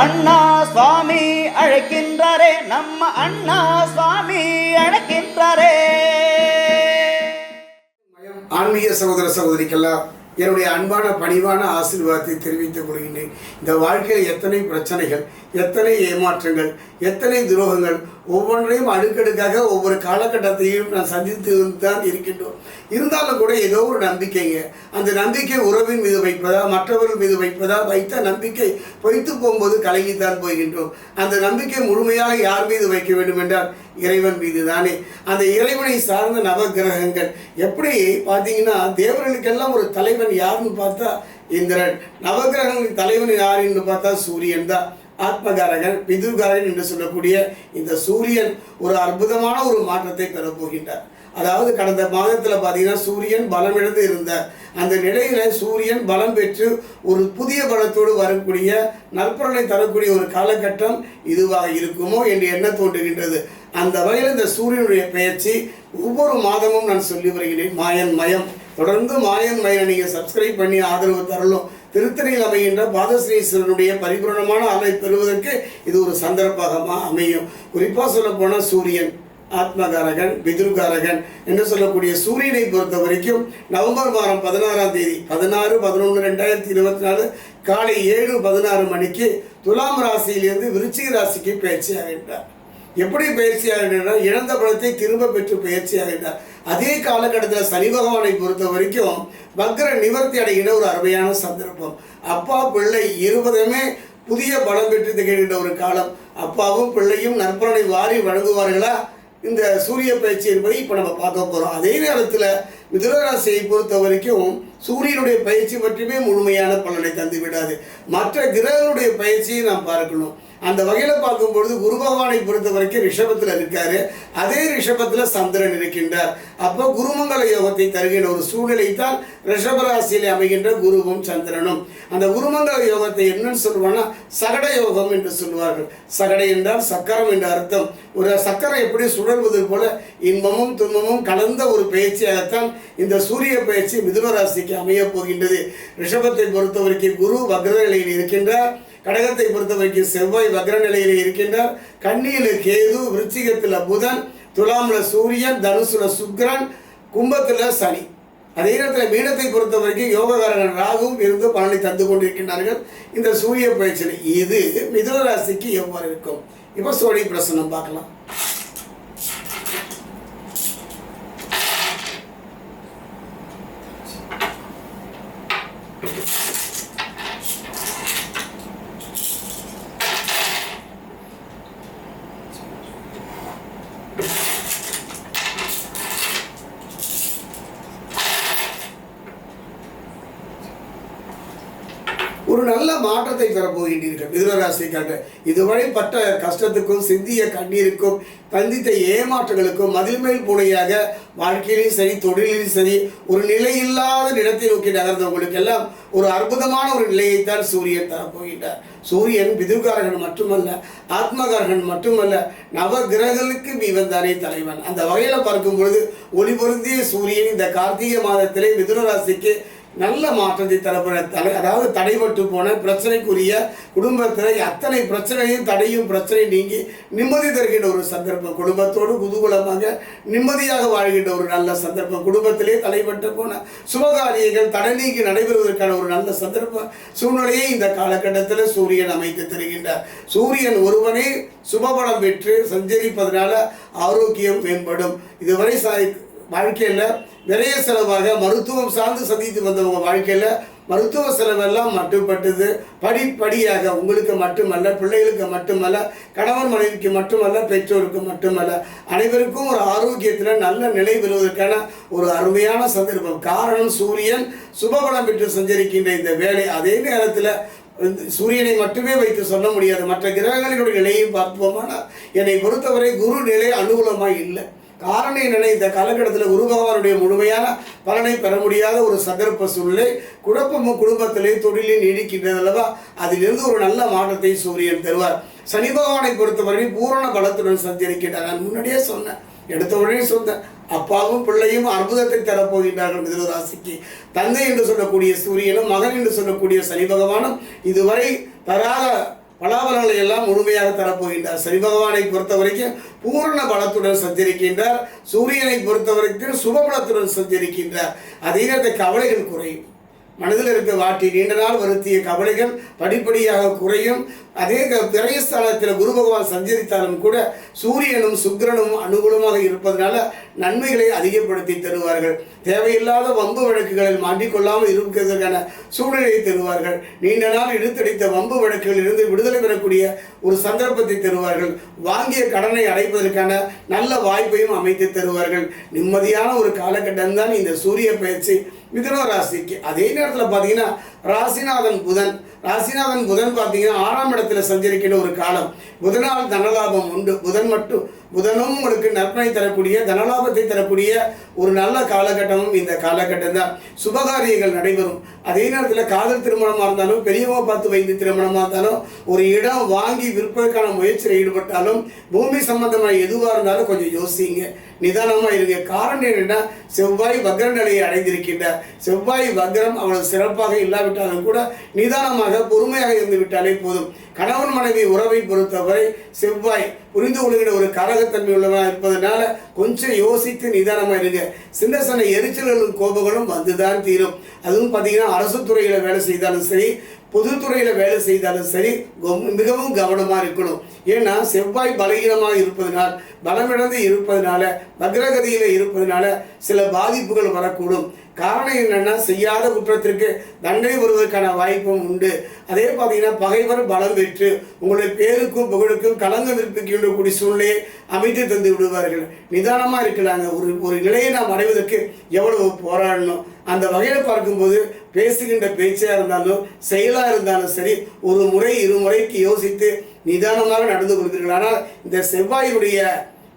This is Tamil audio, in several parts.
அண்ணா சுவாமி அழைக்கின்றாரே நம்ம அண்ணா சுவாமி அழைக்கின்றாரே. ஆன்மீக சகோதர சகோதரிக்கெல்லாம் என்னுடைய அன்பான பணிவான ஆசீர்வாதத்தை தெரிவித்துக் கொள்கின்றேன். இந்த வாழ்க்கையில் எத்தனை பிரச்சனைகள் எத்தனை ஏமாற்றங்கள் எத்தனை துரோகங்கள் ஒவ்வொன்றையும் அடுக்கடுக்காக ஒவ்வொரு காலகட்டத்தையும் நான் சந்தித்து தான் இருக்கின்றோம். இருந்தாலும் கூட ஏதோ ஒரு நம்பிக்கைங்க. அந்த நம்பிக்கை உறவின் மீது வைப்பதா மற்றவர்கள் மீது வைப்பதா வைத்த நம்பிக்கை பொய்த்து போகும்போது கலங்கித்தான் போகின்றோம். அந்த நம்பிக்கை முழுமையாக யார் மீது வைக்க வேண்டும் என்றால் இறைவன் மீது தானே அந்த இறைவனை சார்ந்த நவகிரகங்கள் எப்படி பார்த்தீங்கன்னா தேவர்களுக்கெல்லாம் ஒரு தலைவன் யாருன்னு பார்த்தா இந்திரன். நவகிரகங்களின் தலைவன் யாருன்னு பார்த்தா சூரியன் தான். ஆத்மகாரகன் பிதுகாரகன் என்று சொல்லக்கூடிய இந்த சூரியன் ஒரு அற்புதமான ஒரு மாற்றத்தை பெறப்போகின்றார் அதாவது கடந்த மாதத்தில் பார்த்தீங்கன்னா சூரியன் பலமிழந்து இருந்த அந்த நிலையில சூரியன் பலம் பெற்று ஒரு புதிய பலத்தோடு வரக்கூடிய நற்பலனை தரக்கூடிய ஒரு காலகட்டம் இதுவாக இருக்குமோ என்று எண்ண தோன்றுகின்றது? அந்த வகையில் இந்த சூரியனுடைய பெயர்ச்சி ஒவ்வொரு மாதமும் நான் சொல்லி வருகிறேன். மாயன் மயம் தொடர்ந்து மாயன் மயனை நீங்கள் சப்ஸ்கிரைப் பண்ணி ஆதரவு தரலும் திருத்தணியில் அமைகின்ற பாதஸ்ரீஸ்வரனுடைய பரிபூரணமான அலை பெறுவதற்கு இது ஒரு சந்தர்ப்பமாக அமையும். குறிப்பாக சொல்லப்போனால் சூரியன் ஆத்மகாரகன் பிதுருகாரகன் என்று சொல்லக்கூடிய சூரியனை பொறுத்த வரைக்கும் நவம்பர் மாதம் பதினாறாம் தேதி பதினாறு பதினொன்று ரெண்டாயிரத்தி இருபத்தி நாலு காலை ஏழு பதினாறு மணிக்கு துலாம் ராசியிலிருந்து விருச்சிக ராசிக்கு பேச்சு ஆகின்றார். எப்படி பயிற்சியாகின்றார் இழந்த பலத்தை திரும்ப பெற்று பயிற்சி ஆகின்றார். அதே காலகட்டத்தில் சனி பகவானை பொறுத்த வரைக்கும் பக்ர நிவர்த்தி அடைகின்ற ஒரு அருமையான சந்தர்ப்பம். அப்பா பிள்ளை இருபதுமே புதிய பலம் பெற்று திகழ்கின்ற ஒரு காலம். அப்பாவும் பிள்ளையும் நற்பலனை வாரி வழங்குவார்களா? இந்த சூரிய பயிற்சி என்பதை இப்போ நம்ம பார்க்க போகிறோம் அதே நேரத்தில் மிதுனராசியை பொறுத்த வரைக்கும் சூரியனுடைய பயிற்சி மட்டுமே முழுமையான பலனை தந்து விடாது மற்ற கிரகங்களுடைய பயிற்சியை நாம் பார்க்கணும். அந்த வகையில் பார்க்கும் பொழுது குரு பகவானை பொறுத்த வரைக்கும் ரிஷபத்தில் இருக்காரு. அதே ரிஷபத்தில் சந்திரன் இருக்கின்றார். அப்போ குருமங்கல யோகத்தை தருகின்ற ஒரு சூழ்நிலை தான் ரிஷபராசியில் அமைகின்ற குருவும் சந்திரனும். அந்த குருமங்கல யோகத்தை என்னன்னு சொல்லுவாங்கன்னா சகட யோகம் என்று சொல்லுவார்கள். சகடை என்றால் சக்கரம் என்ற அர்த்தம். ஒரு சக்கரம் எப்படி சுழல்வது போல இன்பமும் துன்பமும் கலந்த ஒரு பயிற்சியாகத்தான் இந்த சூரிய பயிற்சி மிதுனராசிக்கு அமைய போகின்றது. ரிஷபத்தை பொறுத்த வரைக்கும் குரு வக்ர நிலையில் இருக்கின்றார். கடகத்தை பொறுத்த வரைக்கும் செவ்வாய் வக்ர நிலையில் இருக்கின்றார். கண்ணியில கேது விருச்சிகத்தில் புதன் துலாமில் சூரியன் தனுசுல சுக்ரன் கும்பத்தில் சனி. அதே நேரத்தில் மீனத்தை பொறுத்த வரைக்கும் யோககாரகன் ராகுவும் இருந்து பலனை தந்து கொண்டிருக்கின்றார்கள். இந்த சூரிய பயிற்சியில் இது மிதுன ராசிக்கு எவ்வாறு இருக்கும்? இப்போ சோழி பிரசனம் பார்க்கலாம். ஒரு நல்ல மாற்றத்தை பெறப்போகின்றீர்கள் மிதுனராசிக்காக இதுவரை பட்ட கஷ்டத்துக்கும் சிந்திய கண்ணீருக்கும் தந்தித்த ஏமாற்றங்களுக்கும் மதில் மேல் பூனையாக வாழ்க்கையிலும் சரி தொழிலிலும் சரி ஒரு நிலையில்லாத நிலத்தை நோக்கி நகர்ந்தவங்களுக்கு எல்லாம் ஒரு அற்புதமான ஒரு நிலையைத்தான் சூரியன் தரப்போகின்றார். சூரியன் பிதுர்காரகன் மட்டுமல்ல ஆத்மகாரகன் மட்டுமல்ல நவ கிரகங்களுக்கு இவன் தானே தலைவன். அந்த வகையில் பார்க்கும் பொழுது ஒளி பொருந்திய சூரியன் இந்த கார்த்திகை மாதத்திலே மிதுன ராசிக்கு நல்ல மாற்றத்தை தரப்போற தலை அதாவது தடைபட்டு போன பிரச்சனைக்குரிய குடும்பத்தில் அத்தனை பிரச்சனையும் தடையும் பிரச்சனை நீங்கி நிம்மதி தருகின்ற ஒரு சந்தர்ப்பம். குடும்பத்தோடு குதூகலமாக நிம்மதியாக வாழ்கின்ற ஒரு நல்ல சந்தர்ப்பம். குடும்பத்திலே தடைபட்டு போன சுபகாரியங்கள் தடை நீங்கி நடைபெறுவதற்கான ஒரு நல்ல சந்தர்ப்ப சூழ்நிலையை இந்த காலகட்டத்தில் சூரியன் அமைத்து தருகின்றார். சூரியன் ஒருவனே சுபபலம் பெற்று சஞ்சரிப்பதனால ஆரோக்கியம் மேம்படும். இதுவரை சாய் வாழ்க்கையில் நிறைய செலவாக மருத்துவம் சார்ந்து சந்தித்து வந்தவங்க வாழ்க்கையில் மருத்துவ செலவெல்லாம் மட்டுப்பட்டது. படிப்படியாக உங்களுக்கு மட்டுமல்ல பிள்ளைகளுக்கு மட்டுமல்ல கணவன் மனைவிக்கு மட்டுமல்ல பெற்றோருக்கு மட்டுமல்ல அனைவருக்கும் ஒரு ஆரோக்கியத்தில் நல்ல நிலை பெறுவதற்கான ஒரு அருமையான சந்தர்ப்பம். காரணம் சூரியன் சுபபலம் பெற்று சஞ்சரிக்கின்ற இந்த வேலை. அதே நேரத்தில் சூரியனை மட்டுமே வைத்து சொல்ல முடியாது. மற்ற கிரகங்களினுடைய நிலையை பார்ப்போமானால் என்னை பொறுத்தவரை குரு நிலை அனுகூலமாக இல்லை. காரணம் என்னென்ன இந்த காலகட்டத்தில் குருபகவானுடைய முழுமையான பலனை பெற முடியாத ஒரு சந்தர்ப்ப சூழ்நிலை குழப்பமும் குடும்பத்திலே தொழிலில் நீடிக்கின்றது அல்லவா? அதிலிருந்து ஒரு நல்ல மாற்றத்தை சூரியன் தருவார். சனி பகவானை பொறுத்தவரை பூரண பலத்துடன் சஞ்சரிக்கின்றார். நான் முன்னாடியே சொன்னேன். எடுத்த உடனே சொன்னேன். அப்பாவும் பிள்ளையும் அற்புதத்தை தரப்போகின்றார்கள் மிதுனராசிக்கு தந்தை என்று சொல்லக்கூடிய சூரியனும் மகன் என்று சொல்லக்கூடிய சனி பகவானும் இதுவரை தராத பலாபலங்களை எல்லாம் முழுமையாக தரப்போகின்றார். சனி பகவானை பொறுத்த வரைக்கும் பூரண பலத்துடன் சஞ்சரிக்கின்றார். சூரியனை பொறுத்த வரைக்கும் சுபபலத்துடன் சஞ்சரிக்கின்றார். அதே நேரத்தில் கவலைகள் குறையும். மனதில் இருக்க வாட்டி நீண்ட நாள் வருத்திய கவலைகள் படிப்படியாக குறையும். அதே திரையஸ்தானத்தில் குரு பகவான் சஞ்சரித்தாலும் கூட சூரியனும் சுக்கிரனும் அனுகூலமாக இருப்பதனால நன்மைகளை அதிகப்படுத்தி தருவார்கள். தேவையில்லாத வம்பு வழக்குகளில் மாட்டிக்கொள்ளாமல் இருக்கிறதுக்கான சூழ்நிலையை தருவார்கள். நீண்ட நாள் இழுத்தடித்த வம்பு வழக்குகளில் இருந்து விடுதலை பெறக்கூடிய ஒரு சந்தர்ப்பத்தை தருவார்கள். வாங்கிய கடனை அடைப்பதற்கான நல்ல வாய்ப்பையும் அமைத்து தருவார்கள். நிம்மதியான ஒரு காலகட்டம் தான் இந்த சூரிய பயிற்சி. மிதுன ராசிக்கு அதே நேரத்தில் பார்த்தீங்கன்னா ராசிநாதன் புதன். ராசிநாதன் புதன் பார்த்தீங்கன்னா ஆறாம் இடத்துல சஞ்சரிக்கிற ஒரு காலம். புதனால் தனலாபம் உண்டு. புதன் மட்டும் புதனும் உங்களுக்கு நற்பனை தரக்கூடிய தனலாபத்தை தரக்கூடிய ஒரு நல்ல காலகட்டமும் இந்த காலகட்டம் தான் சுபகாரியங்கள் நடைபெறும். அதே நேரத்தில் காதல் திருமணமாக இருந்தாலும் பெரியவங்க பார்த்து வைத்து திருமணமாக இருந்தாலும் ஒரு இடம் வாங்கி விற்பதற்கான முயற்சியில் ஈடுபட்டாலும் பூமி சம்பந்தமாக எதுவாக இருந்தாலும் கொஞ்சம் யோசிங்க. நிதானமாக இருங்க. காரணம் என்னென்னா செவ்வாய் வக்ர நிலையை அடைந்திருக்கின்றார். செவ்வாய் வக்ரம் அவ்வளவு சிறப்பாக இல்லாவிட்டாலும் கூட நிதானமாக பொறுமையாக இருந்து விட்டாலே போதும். கணவன் மனைவி உறவை பொறுத்தவரை செவ்வாய் புரிந்து கொள்கிற ஒரு கரகத்தன்மை உள்ளவனாக இருப்பதனால கொஞ்சம் யோசித்து நிதானமாக இருங்க. சின்ன சின்ன எரிச்சல்களும் கோபங்களும் வந்துதான் தீரும். அதுவும் பார்த்தீங்கன்னா அரசு துறையில் வேலை செய்தாலும் சரி பொதுத்துறையில் வேலை செய்தாலும் சரி மிகவும் கவனமாக இருக்கணும். ஏன்னா செவ்வாய் பலகீனமாக இருப்பதனால் பலமிழந்து இருப்பதனால வக்ரகதியில் இருப்பதனால சில பாதிப்புகள் வரக்கூடும். காரணம் என்னென்னா செய்யாத குற்றத்திற்கு தண்டனை வருவதற்கான வாய்ப்பும் உண்டு. அதே பார்த்தீங்கன்னா பகைவர் பலம் பெற்று உங்களுடைய பேருக்கும் புகழுக்கும் களங்கம் இருப்பிக்கின்ற சூழ்நிலையை அமைத்து தந்து விடுவார்கள். நிதானமாக இருக்கலாங்க. ஒரு ஒரு நிலையை நாம் அடைவதற்கு எவ்வளவு போராடணும்? அந்த வகையில் பார்க்கும்போது பேசுகின்ற பேச்சாக இருந்தாலும் செயலாக இருந்தாலும் சரி ஒரு முறை இருமுறைக்கு யோசித்து நிதானமாக நடந்து கொள்கிறீர்கள் ஆனால் இந்த செவ்வாயினுடைய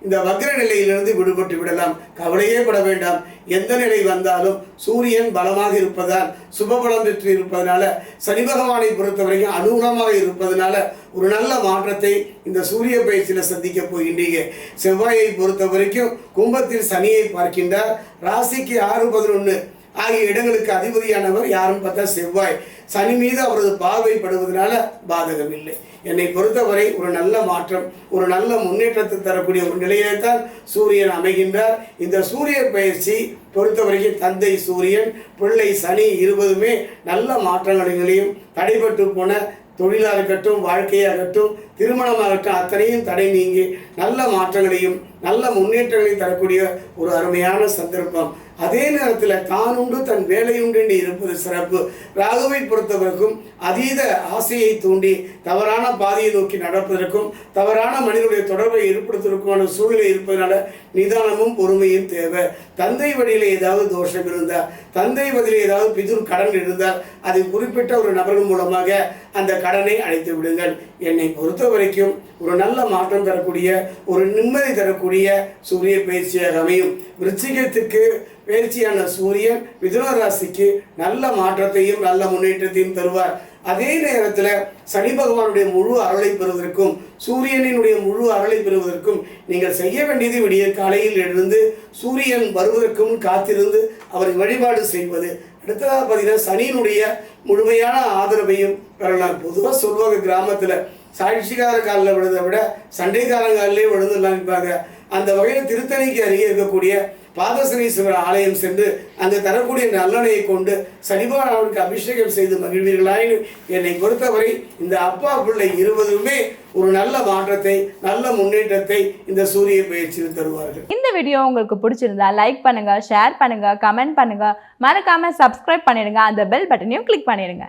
இந்த வக்ர நிலையிலிருந்து விடுபட்டு விடலாம். கவலையே பட வேண்டாம். எந்த நிலை வந்தாலும் சூரியன் பலமாக இருப்பதால் சுபபலம் பெற்று இருப்பதனால சனி பகவானை பொறுத்தவரைக்கும் அனுகூலமாக இருப்பதனால ஒரு நல்ல மாற்றத்தை இந்த சூரிய பயிற்சியில் சந்திக்க போகின்றீங்க. செவ்வாயை பொறுத்த வரைக்கும் கும்பத்தில் சனியை பார்க்கின்றார். ராசிக்கு ஆறு பதினொன்று ஆகிய இடங்களுக்கு அதிபதியானவர் யாரும் பார்த்தா செவ்வாய். சனி மீது அவரது பார்வைப்படுவதனால பாதகம் இல்லை என்னை பொறுத்தவரை ஒரு நல்ல மாற்றம் ஒரு நல்ல முன்னேற்றத்தை தரக்கூடிய ஒரு நிலையிலே தான் சூரியன் அமைகின்றார். இந்த சூரிய பயிற்சி பொறுத்தவரைக்கும் தந்தை சூரியன் பிள்ளை சனி இருபதுமே நல்ல மாற்றங்களையும் தடைபட்டு போன தொழிலாக இருக்கட்டும் வாழ்க்கையாகட்டும் திருமணமாகட்டும் அத்தனையும் தடை நீங்கி நல்ல மாற்றங்களையும் நல்ல முன்னேற்றங்களையும் தரக்கூடிய ஒரு அருமையான சந்தர்ப்பம். அதே நேரத்தில் தான் உண்டு தன் வேலை உண்டு இருப்பது சிறப்பு. ராகுவை பொறுத்தவரைக்கும் அதீத ஆசையை தூண்டி தவறான பாதையை நோக்கி நடப்பதற்கும் தவறான மனிதனுடைய தொடர்பை ஏற்படுத்துவதற்குமான சூழ்நிலை இருப்பதனால நிதானமும் பொறுமையும் தேவை. தந்தை வழியில் ஏதாவது தோஷம் இருந்தால் தந்தை வழியில் ஏதாவது பிதுர் கடன் இருந்தால் அதை குறிப்பிட்ட ஒரு நபர்கள் மூலமாக அந்த கடனை அழைத்து விடுங்கள் என்னை பொறுத்த வரைக்கும் ஒரு நல்ல மாற்றம் தரக்கூடிய ஒரு நிம்மதி தரக்கூடிய சூரிய பயிற்சியாக அமையும். விருச்சிகத்துக்கு பயிற்சியான சூரியன் மிதுன ராசிக்கு நல்ல மாற்றத்தையும் நல்ல முன்னேற்றத்தையும் தருவார். அதே நேரத்தில் சனி பகவானுடைய முழு அருளை பெறுவதற்கும் சூரியனினுடைய முழு அருளை பெறுவதற்கும் நீங்கள் செய்ய வேண்டியது விடிய காலையில் எழுந்து சூரியன் வருவதற்கும் காத்திருந்து அவரை வழிபாடு செய்வது. அடுத்ததாக பார்த்தீங்கன்னா சனியினுடைய முழுமையான ஆதரவையும் பெறலாம் பொதுவாக சொல்வாங்க கிராமத்தில். சாட்சிக்கார காலில் விழுதை விட சண்டைக்காரங்காலிலே விழுந்துலாம் நிற்பாங்க அந்த வகையில் திருத்தணிக்கு அருகே இருக்கக்கூடிய பாதசனீஸ்வரர் ஆலயம் சென்று அங்கு தரக்கூடிய நல்லெண்ணெயை கொண்டு சனிபாலாவிற்கு அபிஷேகம் செய்து மகிழ்வீர்களாயின் என்னை பொறுத்தவரை இந்த அப்பா பிள்ளை இருவதுமே ஒரு நல்ல மாற்றத்தை நல்ல முன்னேற்றத்தை இந்த சூரிய பயிற்சியில் தருவார்கள். இந்த வீடியோ உங்களுக்கு பிடிச்சிருந்தா லைக் பண்ணுங்க ஷேர் பண்ணுங்க கமெண்ட் பண்ணுங்க. மறக்காம சப்ஸ்கிரைப் பண்ணிடுங்க. அந்த பெல் பட்டனையும் கிளிக் பண்ணிடுங்க.